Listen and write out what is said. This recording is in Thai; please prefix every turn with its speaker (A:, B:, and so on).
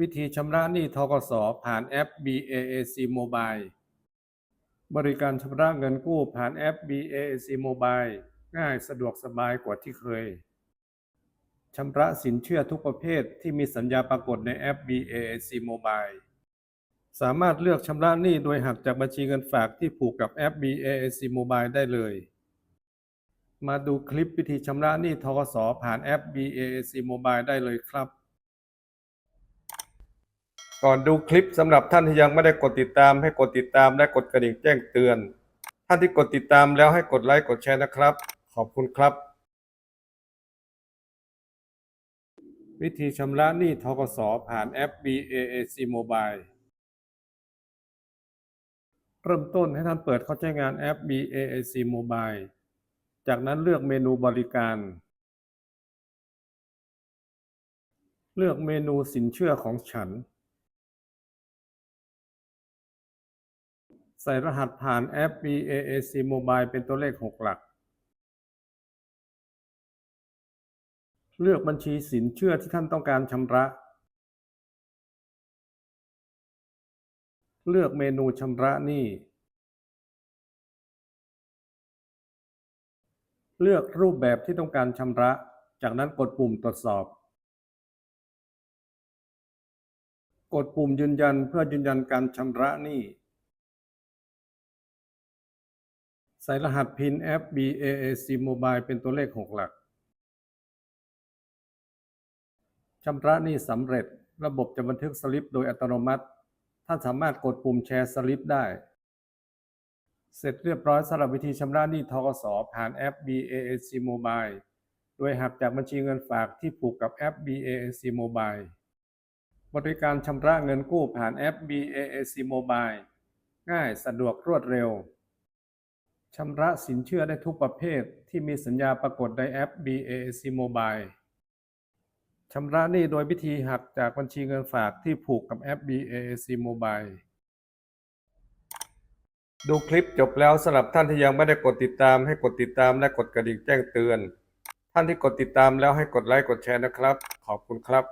A: วิธีชำระหนี้ทกสผ่านแอป BAAC Mobile บริการชำระเงินกู้ผ่านแอป BAAC Mobile ง่ายสะดวกสบายกว่าที่เคยชำระสินเชื่อทุกประเภทที่มีสัญญาปรากฏในแอป BAAC Mobile สามารถเลือกชำระหนี้โดยหักจากบัญชีเงินฝากที่ผูกกับแอป BAAC Mobile ได้เลย มาดูคลิปวิธีชำระหนี้ทกสผ่านแอป BAAC Mobile ได้เลยครับ ก่อนดูคลิปสำหรับท่านที่ยังไม่ได้กดติดตามให้กดติดตามและกดกระดิ่งแจ้งเตือน ท่านที่กดติดตามแล้วให้กดไลค์กดแชร์นะครับ ขอบคุณครับ วิธีชำระหนี้ทกสผ่านแอป BAAC Mobile เริ่มต้นให้ท่านเปิดเข้าใช้งานแอป BAAC Mobile จากนั้นเลือกเมนูบริการ เลือกเมนูสินเชื่อของฉัน ใส่รหัสผ่านแอป BAAC Mobile เป็นตัวเลข 6 หลัก เลือกบัญชีสินเชื่อที่ท่านต้องการชำระ เลือกเมนูชำระหนี้ เลือกรูปแบบที่ต้องการชำระ จากนั้นกดปุ่มตรวจสอบ กดปุ่มยืนยันเพื่อยืนยันการชำระหนี้ ใส่รหัส PIN แอป BAAC Mobile เป็นตัวเลข 6 หลัก ชำระหนี้สำเร็จ ระบบจะบันทึกสลิปโดยอัตโนมัติ ท่านสามารถกดปุ่มแชร์สลิปได้ เสร็จเรียบร้อยสำหรับวิธีชำระหนี้ทกสผ่านแอป BAAC Mobile โดยหักจากบัญชีเงินฝากที่ผูกกับแอป BAAC Mobile บริการชำระเงินกู้ผ่านแอป BAAC Mobile ง่ายสะดวกรวดเร็ว ชำระสินเชื่อได้ทุกประเภทที่มีสัญญาปรากฏในแอป BAC Mobile ชำระหนี้โดยวิธีหักจากบัญชีเงินฝากที่ผูกกับแอป BAC Mobile ดูคลิปจบแล้วสำหรับท่านที่ยังไม่ได้กดติดตามให้กดติดตามและกดกระดิ่งแจ้งเตือน ท่านที่กดติดตามแล้วให้กดไลค์กดแชร์นะครับ ขอบคุณครับ